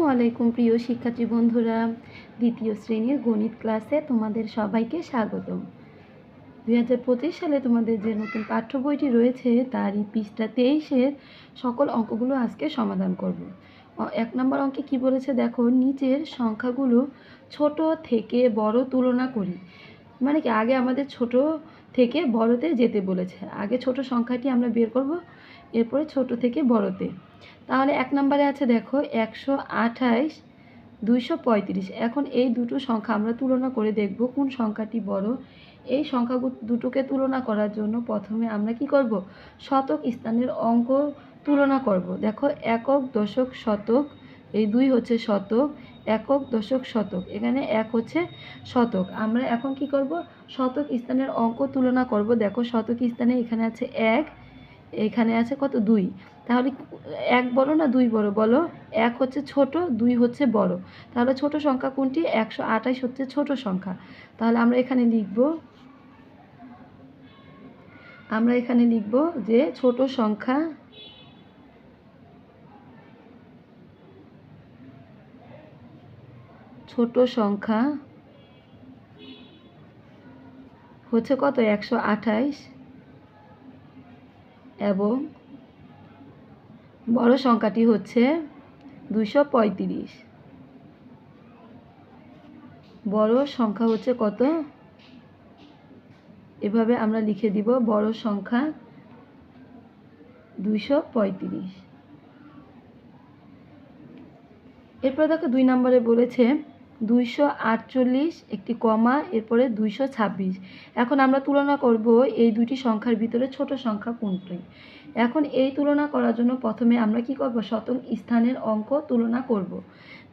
আসসালামু আলাইকুম প্রিয় শিক্ষার্থী বন্ধুরা দ্বিতীয় শ্রেণির গণিত ক্লাসে তোমাদের সবাইকে স্বাগতম। দুই হাজার সালে তোমাদের যে নতুন পাঠ্য বইটি রয়েছে তারই পৃষ্ঠা তেইশের সকল অঙ্কগুলো আজকে সমাধান করব। এক নম্বর অঙ্কে কি বলেছে দেখো, নিচের সংখ্যাগুলো ছোট থেকে বড় তুলনা করি। মানে কি, আগে আমাদের ছোট থেকে বড়তে যেতে বলেছে। আগে ছোট সংখ্যাটি আমরা বের করব, এরপরে ছোট থেকে বড়তে। তাহলে এক নম্বরে আছে দেখো একশো আঠাইশ দুইশো পঁয়ত্রিশ। এখন এই দুটো সংখ্যা আমরা তুলনা করে দেখব কোন সংখ্যাটি বড়। এই সংখ্যা দুটোকে তুলনা করার জন্য প্রথমে আমরা কি করব? শতক স্থানের অঙ্ক তুলনা করব। দেখো একক দশক শতক, এই দুই হচ্ছে শতক, একক দশক শতক। এখানে এক হচ্ছে শতক। আমরা এখন কি করব? শতক স্থানের অঙ্ক তুলনা করব। দেখো শতক স্থানে এখানে আছে এক, এখানে আছে কত? দুই। তাহলে এক বড় না দুই বড় বলো, এক হচ্ছে ছোট, দুই হচ্ছে বড়। তাহলে ছোট সংখ্যা কোনটি? একশো আঠাশ হচ্ছে ছোট সংখ্যা। তাহলে আমরা এখানে লিখব, আমরা এখানে লিখব যে ছোট সংখ্যা ছোট সংখ্যা হচ্ছে কত? একশো আঠাইশ এবং বড় সংখ্যাটি হচ্ছে দুশো পঁয়ত্রিশ। বড় সংখ্যা হচ্ছে কত? এভাবে আমরা লিখে দিব বড় সংখ্যা দুইশো পঁয়ত্রিশ। এরপরে দেখো দুই নম্বরে বলেছে দুইশো আটচল্লিশ একটি কমা, এরপরে দুইশো ছাব্বিশ। এখন আমরা তুলনা করব এই দুটি সংখ্যার ভিতরে ছোট সংখ্যা কোনটি? এখন এই তুলনা করার জন্য প্রথমে আমরা কি করব? শতক স্থানের অঙ্ক তুলনা করব।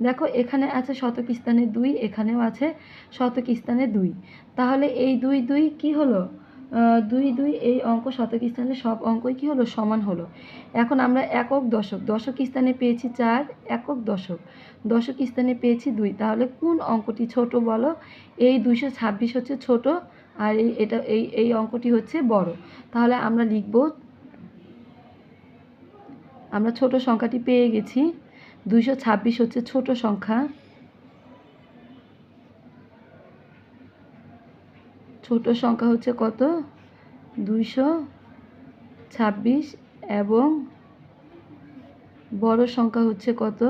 দেখো, এখানে আছে শতক স্থানে দুই, এখানেও আছে শতক স্থানে দুই। তাহলে এই দুই দুই কি হলো? দুই দুই এই অঙ্ক শতক স্থানে সব অঙ্কই কি হলো? সমান হলো। এখন আমরা একক দশক দশক স্থানে পেয়েছি চার, একক দশক। দশক স্থানে পেয়েছি দুই। তাহলে কোন অঙ্কটি ছোট বলো? এই দুইশো ছাব্বিশ হচ্ছে ছোট আর এই, এটা, এই এই অঙ্কটি হচ্ছে বড়। তাহলে আমরা লিখব আমরা ছোট সংখ্যাটি পেয়ে গেছি। দুইশো ছাব্বিশ হচ্ছে ছোট সংখ্যা। ছোট সংখ্যা হচ্ছে কত? দুইশো ছাব্বিশ এবং বড় সংখ্যা হচ্ছে কত?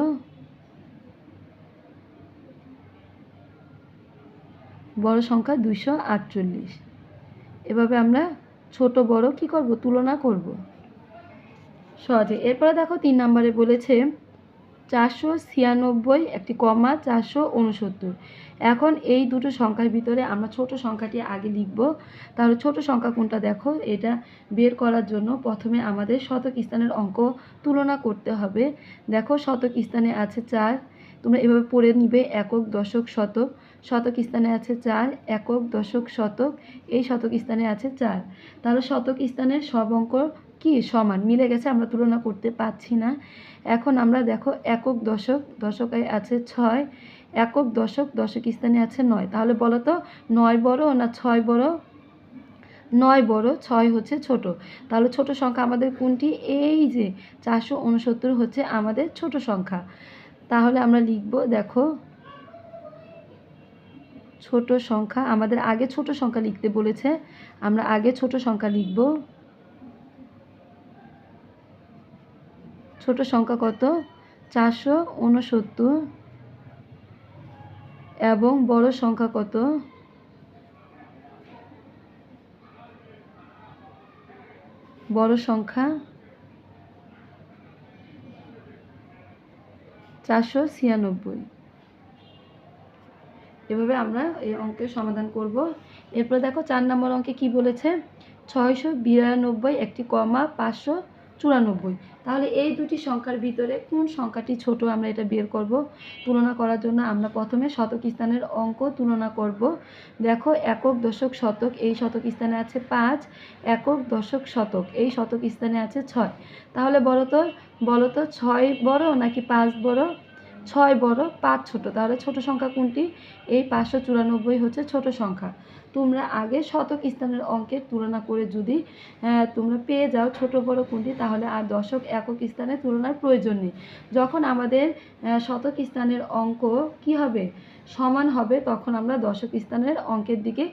বড় সংখ্যা দুইশো আটচল্লিশ। এভাবে আমরা ছোট বড় কি করব? তুলনা করব। সহজে। এরপরে দেখো তিন নম্বরে বলেছে চারশো ছিয়ানব্বই একটি কমা চারশো উনসত্তর। এখন এই দুটো সংখ্যার ভিতরে আমরা ছোট সংখ্যাটি আগে লিখব। তাহলে ছোট সংখ্যা কোনটা দেখো? এটা বের করার জন্য প্রথমে আমাদের শতক স্থানের অঙ্ক তুলনা করতে হবে। দেখো শতক স্থানে আছে চার, তোমরা এভাবে পড়ে নিবে একক দশক শতক। শতক স্থানে আছে চার, একক দশক শতক। এই শতক স্থানে আছে চার। তাহলে শতক স্থানের সব অঙ্ক কি সমান? মিলে গেছে, আমরা তুলনা করতে পারছি না। এখন আমরা দেখো একক দশক, দশকে আছে ছয়, একক দশক দশক স্থানে আছে নয়। তাহলে বলো তো, নয় বড় না ছয় বড়? নয় বড়, ছয় হচ্ছে ছোট। তাহলে ছোট সংখ্যা আমাদের কোনটি? এই যে চারশো উনসত্তর হচ্ছে আমাদের ছোট সংখ্যা। তাহলে আমরা লিখব, দেখো, ছোট সংখ্যা, আমাদের আগে ছোট সংখ্যা লিখতে বলেছে, আমরা আগে ছোট সংখ্যা লিখব। ছোট সংখ্যা কত? চারশো উনসত্তর এবং বড় সংখ্যা কত? বড় সংখ্যা? চারশো ছিয়ানব্বই। এভাবে আমরা এই অঙ্কের সমাধান করব। এরপর দেখো চার নম্বর অঙ্কে কি বলেছে? ছয়শো বিরানব্বই একটি কমা পাঁচশো চুরানব্বই। তাহলে এই দুটি সংখ্যার ভিতরে কোন সংখ্যাটি ছোট আমরা এটা বের করব। তুলনা করার জন্য আমরা প্রথমে শতক স্থানের অঙ্ক তুলনা করব। দেখো একক দশক শতক, এই শতক স্থানে আছে পাঁচ, একক দশক শতক, এই শতক স্থানে আছে ছয়। তাহলে বলো তো বলো তো ছয় বড় নাকি পাঁচ বড়? ছয় বড়, পাঁচ ছোট। তাহলে ছোট সংখ্যা কোনটি? এই পাঁচশো চুরানব্বই হচ্ছে ছোট সংখ্যা। তোমরা আগে শতক স্থানের অঙ্কের তুলনা করে যদি তোমরা পেয়ে যাও ছোট বড় কোনটি, তাহলে আর দশক একক স্থানে তুলনার প্রয়োজন নেই। যখন আমাদের শতক স্থানের অঙ্ক কি হবে? সমান হবে, তখন আমরা দশক স্থানের অঙ্কের দিকে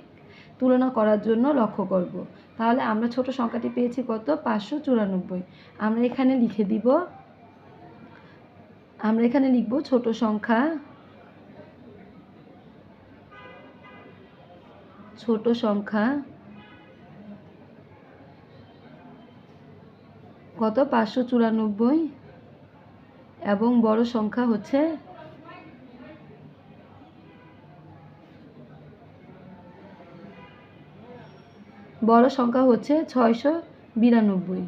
তুলনা করার জন্য লক্ষ্য করব। তাহলে আমরা ছোট সংখ্যাটি পেয়েছি কত? পাঁচশো চুরানব্বই। আমরা এখানে লিখে দিব আমরা এখানে লিখব ছোট সংখ্যা ছোট সংখ্যা কত? পাঁচশো চুরানব্বই এবং বড় সংখ্যা হচ্ছে বড় সংখ্যা হচ্ছে ছয়শো বিরানব্বই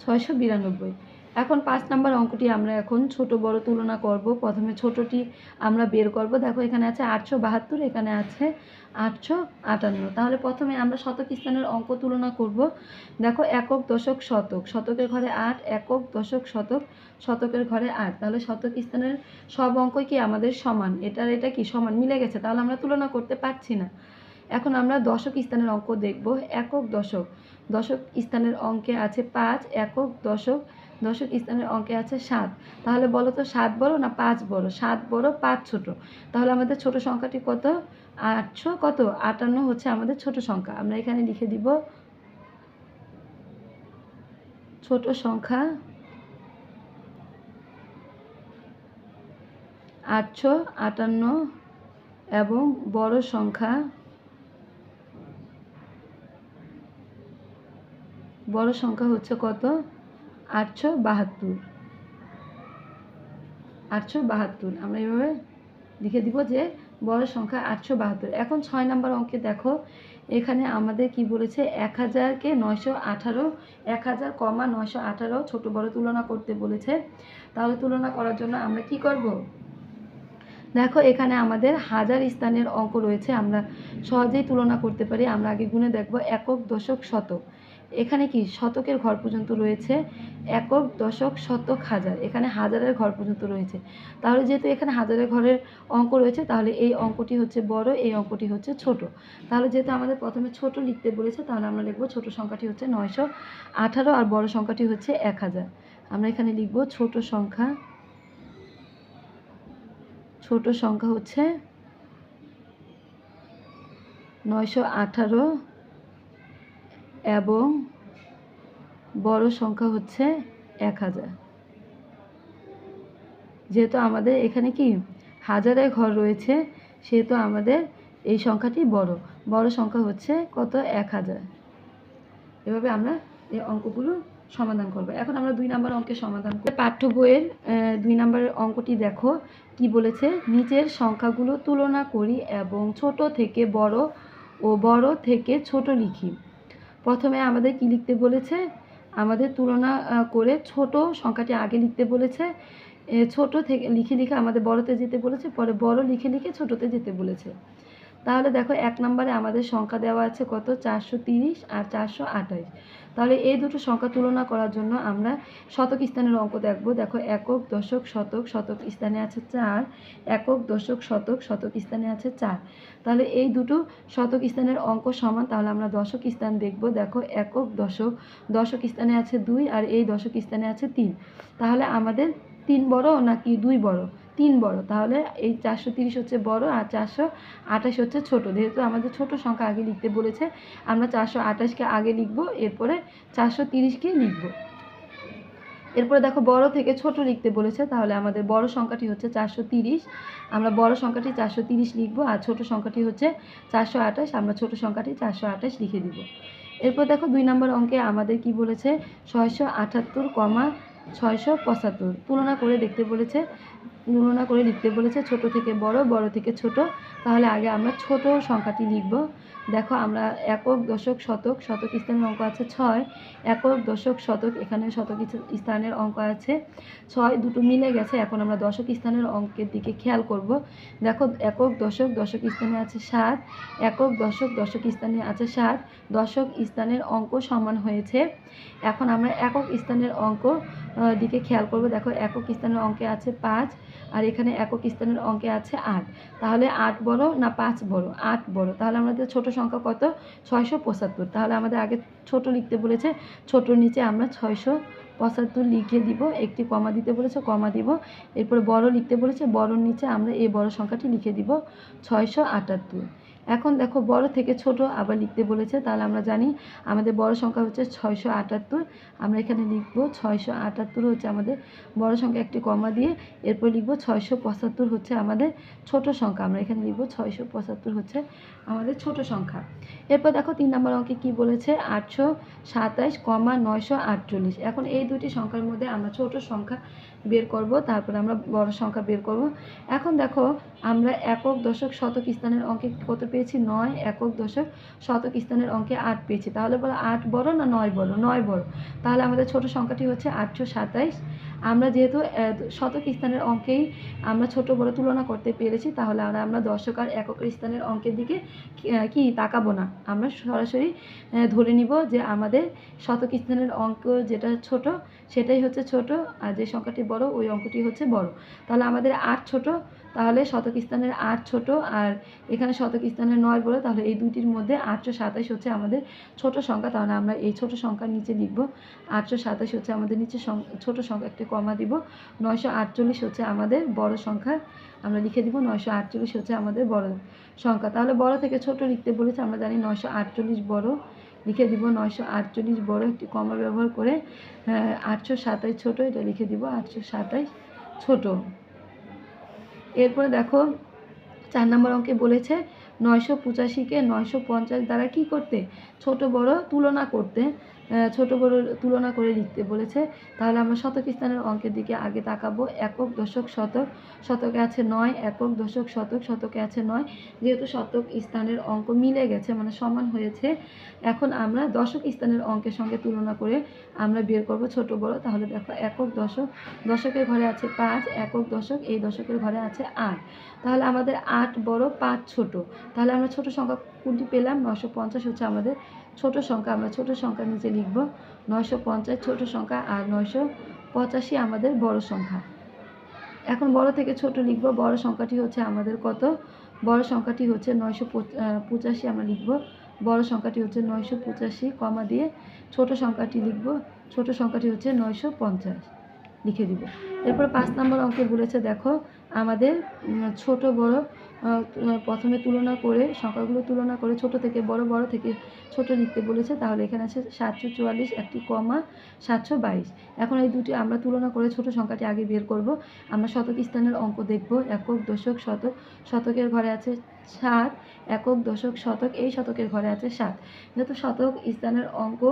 ছয়শো বিরানব্বই। এখন পাঁচ নাম্বার অঙ্কটি আমরা এখন ছোট বড় তুলনা করব। প্রথমে ছোটটি আমরা বের করব। দেখো এখানে আছে আটশো বাহাত্তর, এখানে আছে আটশো আটান্ন। তাহলে প্রথমে আমরা শতক স্থানের অঙ্ক তুলনা করব। দেখো একক দশক শতক, শতকের ঘরে আট, একক দশক শতক, শতকের ঘরে আট। তাহলে শতক স্থানের সব অঙ্কই কি আমাদের সমান? এটার এটা কি সমান? মিলে গেছে, তাহলে আমরা তুলনা করতে পারছি না। এখন আমরা দশক স্থানের অঙ্ক দেখব। একক দশক দশক স্থানের অঙ্কে আছে পাঁচ, একক দশক দশক স্থানের অঙ্কে আছে সাত। তাহলে বলো তো সাত বড় না পাঁচ বড়? সাত বড়, পাঁচ ছোট। তাহলে আমাদের ছোট সংখ্যাটি কত? আটশো কত? আটান্ন হচ্ছে আমাদের ছোট সংখ্যা। আমরা এখানে লিখে দিব ছোট সংখ্যা আটশো, আটান্ন এবং বড় সংখ্যা বড় সংখ্যা হচ্ছে কত? আটশো বাহাত্তর। আটশো বাহাত্তর। আমরা এভাবে লিখে দিব যে বড় সংখ্যা আটশো বাহাত্তর। এখন ছয় নাম্বার অঙ্কে দেখো, এখানে আমাদের কি বলেছে? এক হাজারকে নয়শো আঠারো, এক হাজার কমা নয়শো আঠারো ছোটো বড় তুলনা করতে বলেছে। তাহলে তুলনা করার জন্য আমরা কি করব? দেখো, এখানে আমাদের হাজার স্থানের অঙ্ক রয়েছে। আমরা সহজেই তুলনা করতে পারি। আমরা আগে গুণে দেখব একক দশক শতক। এখানে কি শতকের ঘর পর্যন্ত রয়েছে? একক, দশক, শতক, হাজার। এখানে হাজারের ঘর পর্যন্ত রয়েছে। তাহলে যেহেতু এখানে হাজারের ঘরের অঙ্ক রয়েছে, তাহলে এই অঙ্কটি হচ্ছে বড়, এই অঙ্কটি হচ্ছে ছোট। তাহলে যেহেতু আমাদের প্রথমে ছোট লিখতে বলেছে, তাহলে আমরা লিখব ছোট সংখ্যাটি হচ্ছে নয়শো আঠারো আর বড় সংখ্যাটি হচ্ছে এক হাজার। আমরা এখানে লিখব ছোট সংখ্যা ছোট সংখ্যা হচ্ছে নয়শো আঠারো এবং বড় সংখ্যা হচ্ছে এক হাজার। যেহেতু আমাদের এখানে কি হাজারে ঘর রয়েছে, সেহেতু আমাদের এই সংখ্যাটি বড়। বড় সংখ্যা হচ্ছে কত? এক হাজার। এভাবে আমরা এই অঙ্কগুলো সমাধান করব। এখন আমরা দুই নম্বর অঙ্কের সমাধান করব পাঠ্য বইয়ের দুই নম্বরের অঙ্কটি দেখো কি বলেছে? নিচের সংখ্যাগুলো তুলনা করি এবং ছোট থেকে বড় ও বড় থেকে ছোট লিখি। প্রথমে আমাদের কি লিখতে বলেছে? আমাদের তুলনা করে ছোট সংখ্যাটি আগে লিখতে বলেছে। ছোট থেকে, লিখে লিখে আমাদের বড়তে যেতে বলেছে, পরে বড় লিখে লিখে ছোটতে যেতে বলেছে। তাহলে দেখো, এক নম্বরে আমাদের সংখ্যা দেওয়া আছে কত? চারশো তিরিশ আর চারশো আঠাশ। তাহলে এই দুটো সংখ্যা তুলনা করার জন্য আমরা শতক স্থানের অঙ্ক দেখব। দেখো, একক, দশক, শতক শতক স্থানে আছে চার। একক, দশক, শতক শতক স্থানে আছে চার। তাহলে এই দুটো শতক স্থানের অঙ্ক সমান, তাহলে আমরা দশক স্থান দেখব। দেখো, একক, দশক দশক স্থানে আছে দুই আর এই দশক স্থানে আছে তিন। তাহলে আমাদের তিন বড় নাকি দুই বড়? তিন বড়। তাহলে এই চারশো তিরিশ হচ্ছে বড় আর চারশো আঠাশ হচ্ছে ছোট। যেহেতু আমাদের ছোট সংখ্যা আগে লিখতে বলেছে, আমরা চারশো আঠাশকে আগে লিখব, এরপরে চারশো তিরিশকে লিখব। এরপরে দেখো বড় থেকে ছোট লিখতে বলেছে, তাহলে আমাদের বড় সংখ্যাটি হচ্ছে চারশো তিরিশ। আমরা বড় সংখ্যাটি চারশো তিরিশ লিখব আর ছোট সংখ্যাটি হচ্ছে চারশো আঠাশ, আমরা ছোট সংখ্যাটি চারশো আঠাশ লিখে দিব। এরপর দেখো দুই নম্বর অঙ্কে আমাদের কি বলেছে, ছয়শো আটাত্তর কমা ছয়শো পঁচাত্তর। তুলনা করে দেখতে বলেছে, তুলনা করে লিখতে বলেছে ছোট থেকে বড় বড় থেকে ছোট। তাহলে আগে আমরা ছোট সংখ্যাটি লিখব। দেখো আমরা একক, দশক, শতক শতক স্থানের অঙ্ক আছে ছয়। একক, দশক, শতক এখানে শতক স্থানের অঙ্ক আছে ছয়। দুটো মিলে গেছে, এখন আমরা দশক স্থানের অঙ্কের দিকে খেয়াল করব। দেখো একক, দশক দশক স্থানে আছে সাত। একক, দশক দশক স্থানে আছে সাত। দশক স্থানের অঙ্ক সমান হয়েছে। এখন আমরা একক স্থানের অঙ্ক দিকে খেয়াল করব। দেখো, একক স্থানের অঙ্কে আছে পাঁচ, আর এখানে একক স্থানের অঙ্কে আছে আট। তাহলে আট বড় না পাঁচ বড়? আট বড়। তাহলে আমাদের ছোট সংখ্যা কত? ছয়শো পঁচাত্তর। তাহলে আমাদের আগে ছোট লিখতে বলেছে ছোটোর নিচে আমরা ছয়শো পঁচাত্তর লিখে দিব, একটি কমা দিতে বলেছে, কমা দিব। এরপর বড় লিখতে বলেছে বড়র নিচে আমরা এই বড় সংখ্যাটি লিখে দিব, ছয়শো আটাত্তর। এখন দেখো বড় থেকে ছোট আবার লিখতে বলেছে, তাহলে আমরা জানি আমাদের বড় সংখ্যা হচ্ছে ছয়শো আটাত্তর। আমরা এখানে লিখব ছয়শো আটাত্তর হচ্ছে আমাদের বড় সংখ্যা একটি কমা দিয়ে, এরপর লিখব ছয়শো পঁচাত্তর হচ্ছে আমাদের ছোট সংখ্যা। আমরা এখানে লিখব ছয়শো পঁচাত্তর হচ্ছে আমাদের ছোট সংখ্যা। এরপর দেখো তিন নম্বর অঙ্কে কি বলেছে? আটশো সাতাইশ কমা নয়শো আটচল্লিশ। এখন এই দুটি সংখ্যার মধ্যে আমরা ছোট সংখ্যা বের করব, তারপরে আমরা বড় সংখ্যা বের করব। এখন দেখো আমরা একক দশক শতক স্থানের অঙ্কে কত পেয়েছি নয় একক দশক শতক স্থানের অঙ্কে আট পেয়েছি। তাহলে বলো আট বড় না নয় বড়? নয় বড়। তাহলে আমাদের ছোট সংখ্যাটি হচ্ছে আটশো সাতাইশ। আমরা যেহেতু শতক স্থানের অঙ্কেই আমরা ছোট বড় তুলনা করতে পেরেছি, তাহলে আমরা আমরা দশক আর একক স্থানের অঙ্কের দিকে কি- তাকাবো না। আমরা সরাসরি ধরে নিব যে আমাদের শতক স্থানের অঙ্ক যেটা ছোট, সেটাই হচ্ছে ছোট, আর যে সংখ্যাটি বড়, ওই অঙ্কটি হচ্ছে বড়। তাহলে আমাদের আট ছোট তাহলে শতক স্থানের আট ছোট আর এখানে শতক স্থানের নয় বলে তাহলে এই দুইটির মধ্যে আটশো সাতাশ হচ্ছে আমাদের ছোট সংখ্যা। তাহলে আমরা এই ছোট সংখ্যার নিচে লিখব, আটশো সাতাশ হচ্ছে আমাদের নিচে ছোট সংখ্যা একটি কমা দিব, নয়শো আটচল্লিশ হচ্ছে আমাদের বড় সংখ্যা। আমরা লিখে দিব নয়শো আটচল্লিশ হচ্ছে আমাদের বড় সংখ্যা। তাহলে বড় থেকে ছোট লিখতে বলেছে, আমরা জানি নয়শো আটচল্লিশ বড়। লিখে দিব নয়শো আটচল্লিশ বড় একটি কমা ব্যবহার করে আটশো সাতাশ ছোট, এটা লিখে দিব আটশো সাতাশ ছোট। এরপরে দেখো, চার নম্বর অঙ্কে বলেছে নয়শো পঁচাশিকে নয়শো পঞ্চাশ দ্বারা কি করতে? ছোট বড় তুলনা করতে। ছোট বড় তুলনা করে লিখতে বলেছে। তাহলে আমরা শতক স্থানের অঙ্কের দিকে আগে তাকাবো। একক দশক শতক, শতকে আছে নয়, একক দশক শতক, শতকে আছে নয়। যেহেতু শতক স্থানের অঙ্ক মিলে গেছে মানে সমান হয়েছে, এখন আমরা দশক স্থানের অঙ্কের সঙ্গে তুলনা করে আমরা বের করব ছোট বড়। তাহলে দেখো, একক দশক, দশকের ঘরে আছে পাঁচ, একক দশক, এই দশকের ঘরে আছে আট। তাহলে আমাদের আট বড়, পাঁচ ছোট। তাহলে আমরা ছোট সংখ্যা কোনটি পেলাম নশো পঞ্চাশ হচ্ছে আমাদের ছোট সংখ্যা, আমরা ছোট সংখ্যার নিচে লিখব। নয়শো পঞ্চাশ ছোট সংখ্যা আর নয়শো পঁচাশি আমাদের বড় সংখ্যা। এখন বড় থেকে ছোট লিখব। বড় সংখ্যাটি হচ্ছে আমাদের কত? বড় সংখ্যাটি হচ্ছে নয়শো পঁচাশি আমরা লিখব। বড় সংখ্যাটি হচ্ছে নয়শো পঁচাশি, কমা দিয়ে ছোট সংখ্যাটি লিখব। ছোট সংখ্যাটি হচ্ছে নয়শো পঞ্চাশ। লিখে দিব। এরপর পাঁচ নম্বর অঙ্কে বলেছে, দেখো, আমাদের ছোট বড় প্রথমে তুলনা করে, সংখ্যাগুলো তুলনা করে ছোট থেকে বড় বড় থেকে ছোট লিখতে বলেছে, তাহলে এখানে আছে সাতশো চুয়াল্লিশ একটি কমা সাতশো বাইশ। এখন এই দুটি আমরা তুলনা করে ছোট সংখ্যাটি আগে বের করব। আমরা শতক স্থানের অঙ্ক দেখব, একক, দশক, শতক। শতকের ঘরে আছে সাত, একক, দশক, শতক, এই শতকের ঘরে আছে সাত। যেহেতু শতক স্থানের অঙ্ক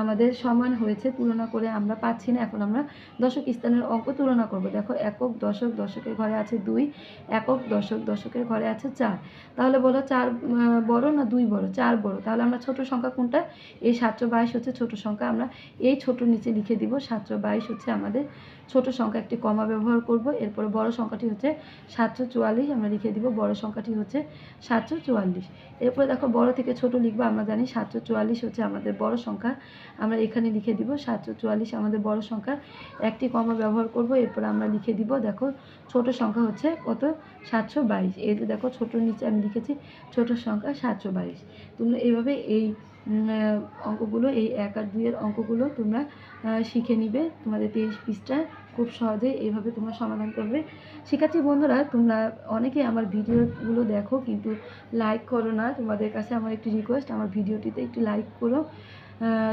আমাদের সমান হয়েছে, তুলনা করে আমরা পাচ্ছি না, এখন আমরা দশক স্থানের অঙ্ক তুলনা করব। দেখো, একক, দশক, দশকের ঘরে আছে দুই, একক, দশক, দশকের ঘরে আছে চার। তাহলে বলো চার বড় না দুই বড়? চার বড়। তাহলে আমরা ছোট সংখ্যা কোনটা? এই সাতশো বাইশ হচ্ছে ছোট সংখ্যা, আমরা এই ছোট নিচে লিখে দিব, সাতশো বাইশ হচ্ছে আমাদের ছোট সংখ্যা, একটি কমা ব্যবহার করব। এরপরে বড় সংখ্যাটি হচ্ছে সাতশো চুয়াল্লিশ, আমরা লিখে দিব, বড় সংখ্যাটি হচ্ছে সাতশো চুয়াল্লিশ। এরপরে দেখো বড় থেকে ছোট লিখব, আমরা জানি সাতশো চুয়াল্লিশ হচ্ছে আমাদের বড় সংখ্যা। আমরা এখানে লিখে দিব সাতশো চুয়াল্লিশ আমাদের বড় সংখ্যা। একটি কমা ব্যবহার করব, এরপর আমরা লিখে দিব দেখো ছোট সংখ্যা হচ্ছে কত? সাতশো বাইশ। এই যে দেখো ছোটোর নিচে আমি লিখেছি ছোট সংখ্যা সাতশো বাইশ। তোমরা এইভাবে এই অঙ্কগুলো, এই এক আর দুইয়ের অঙ্কগুলো তোমরা শিখে নিবে। তোমাদের তেইশ পৃষ্ঠা খুব সহজে এইভাবে তোমরা সমাধান করবে। শিক্ষার্থী বন্ধুরা, তোমরা অনেকে আমার ভিডিওগুলো দেখো, কিন্তু লাইক করো না। তোমাদের কাছে আমার একটি রিকোয়েস্ট আমার ভিডিওটিতে একটু লাইক করো।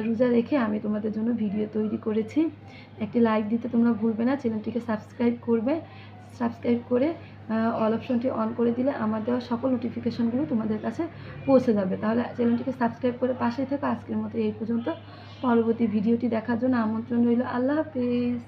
রোজা রেখে আমি তোমাদের জন্য ভিডিও তৈরি করেছি। একটি লাইক দিতে তোমরা ভুলবে না চ্যানেলটিকে সাবস্ক্রাইব করবে। সাবস্ক্রাইব করে অল অপশনটি অন করে দিলে আমার দেওয়া সকল নোটিফিকেশনগুলো তোমাদের কাছে পৌঁছে যাবে। তাহলে চ্যানেলটিকে সাবস্ক্রাইব করে পাশে থাকা। আজকের মতো এই পর্যন্ত। পরবর্তী ভিডিওটি দেখার জন্য আমন্ত্রণ রইল। আল্লাহ হাফিজ।